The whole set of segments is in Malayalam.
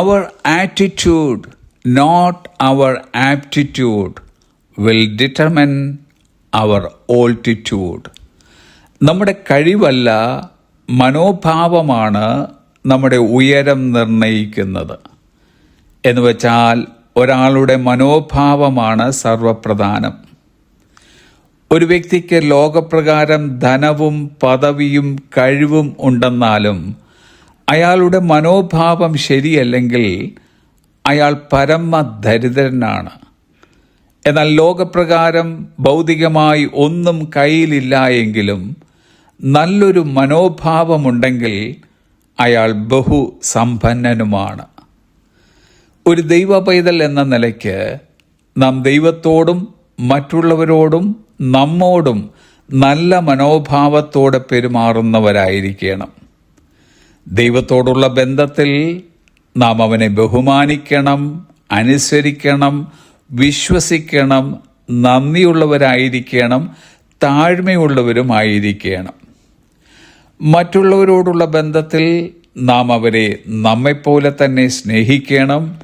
Our attitude, not our aptitude, will determine our altitude നമ്മുടെ കഴിവല്ല മനോഭാവമാണ് നമ്മുടെ ഉയരം നിർണയിക്കുന്നത് എന്ന് വെച്ചാൽ ഒരാളുടെ മനോഭാവമാണ് സർവപ്രധാനം. ഒരു വ്യക്തിക്ക് ലോകപ്രകാരം ധനവും പദവിയും കഴിവും ഉണ്ടെന്നാലും അയാളുടെ മനോഭാവം ശരിയല്ലെങ്കിൽ അയാൾ പരമ ദരിദ്രനാണ് എന്നാൽ ലോകപ്രകാരം ഭൗതികമായി ഒന്നും കയ്യിലില്ല എങ്കിലും നല്ലൊരു മനോഭാവമുണ്ടെങ്കിൽ അയാൾ ബഹു സമ്പന്നനുമാണ് ഒരു ദൈവ പൈതൽ എന്ന നിലയ്ക്ക് നാം ദൈവത്തോടും മറ്റുള്ളവരോടും നമ്മോടും നല്ല മനോഭാവത്തോടെ പെരുമാറുന്നവരായിരിക്കണം. ദൈവത്തോടുള്ള ബന്ധത്തിൽ നാം അവനെ ബഹുമാനിക്കണം അനുസരിക്കണം വിശ്വസിക്കണം നന്ദിയുള്ളവരായിരിക്കണം താഴ്മയുള്ളവരുമായിരിക്കണം. മറ്റുള്ളവരോടുള്ള ബന്ധത്തിൽ നാം അവരെ നമ്മെപ്പോലെ തന്നെ സ്നേഹിക്കണം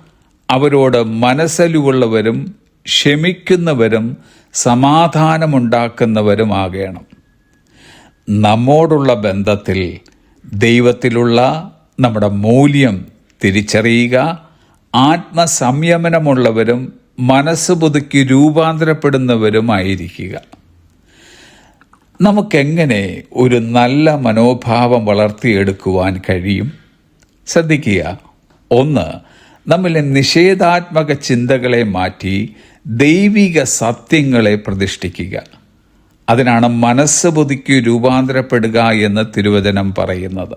അവരോട് മനസ്സലുള്ളവരും ക്ഷമിക്കുന്നവരും സമാധാനമുണ്ടാക്കുന്നവരുമാകണം. നമ്മോടുള്ള ബന്ധത്തിൽ ദൈവത്തിലുള്ള നമ്മുടെ മൂല്യം തിരിച്ചറിയുക ആത്മസംയമനമുള്ളവരും മനസ്സ് പുതുക്കി രൂപാന്തരപ്പെടുന്നവരുമായിരിക്കുക. നമുക്കെങ്ങനെ ഒരു നല്ല മനോഭാവം വളർത്തിയെടുക്കുവാൻ കഴിയും? ശ്രദ്ധിക്കുക. ഒന്ന് നമ്മിലെ നിഷേധാത്മക ചിന്തകളെ മാറ്റി ദൈവിക സത്യങ്ങളെ പ്രതിഷ്ഠിക്കുക. അതിനാണ് മനസ്സ് പുതുക്കി രൂപാന്തരപ്പെടുക എന്ന് തിരുവചനം പറയുന്നത്.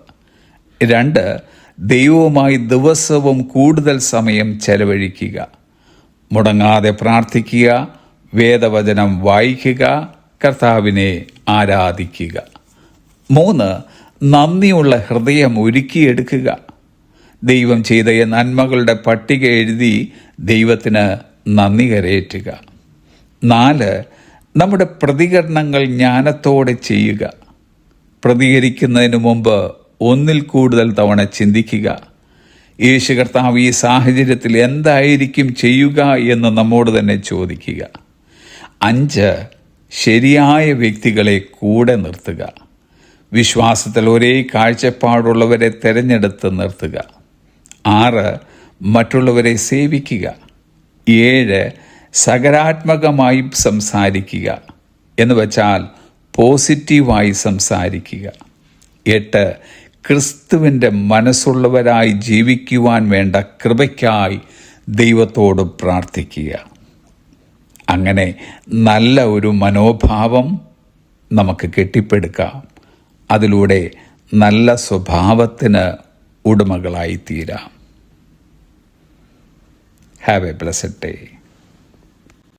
രണ്ട് ദൈവവുമായി ദിവസവും കൂടുതൽ സമയം ചെലവഴിക്കുക. മുടങ്ങാതെ പ്രാർത്ഥിക്കുക വേദവചനം വായിക്കുക കർത്താവിനെ ആരാധിക്കുക. മൂന്ന് നന്ദിയുള്ള ഹൃദയം ഒരുക്കിയെടുക്കുക. ദൈവം ചെയ്ത നന്മകളുടെ പട്ടിക എഴുതി ദൈവത്തിന് നന്ദി കരയേറ്റുക. നാല് നമ്മുടെ പ്രതികരണങ്ങൾ ജ്ഞാനത്തോടെ ചെയ്യുക. പ്രതികരിക്കുന്നതിന് മുമ്പ് ഒന്നിൽ കൂടുതൽ തവണ ചിന്തിക്കുക. യേശു കർത്താവ് ഈ സാഹചര്യത്തിൽ എന്തായിരിക്കും ചെയ്യുക എന്ന് നമ്മോട് തന്നെ ചോദിക്കുക. അഞ്ച് ശരിയായ വ്യക്തികളെ കൂടെ നിർത്തുക. വിശ്വാസത്തിൽ ഒരേ കാഴ്ചപ്പാടുള്ളവരെ തിരഞ്ഞെടുത്ത് നിർത്തുക. ആറ് മറ്റുള്ളവരെ സേവിക്കുക. ഏഴ് സകരാത്മകമായി സംസാരിക്കുക എന്ന് വച്ചാൽ പോസിറ്റീവായി സംസാരിക്കുക. എട്ട് ക്രിസ്തുവിന്റെ മനസ്സുള്ളവരായി ജീവിക്കുവാൻ വേണ്ട കൃപയ്ക്കായി ദൈവത്തോട് പ്രാർത്ഥിക്കുക. അങ്ങനെ നല്ല ഒരു മനോഭാവം നമുക്ക് കെട്ടിപ്പടുക്കാം. അതിലൂടെ നല്ല സ്വഭാവത്തിന് ഉടമകളായി തീരാം ഹാവ് എ ബ്ലസ്ഡ് ഡേ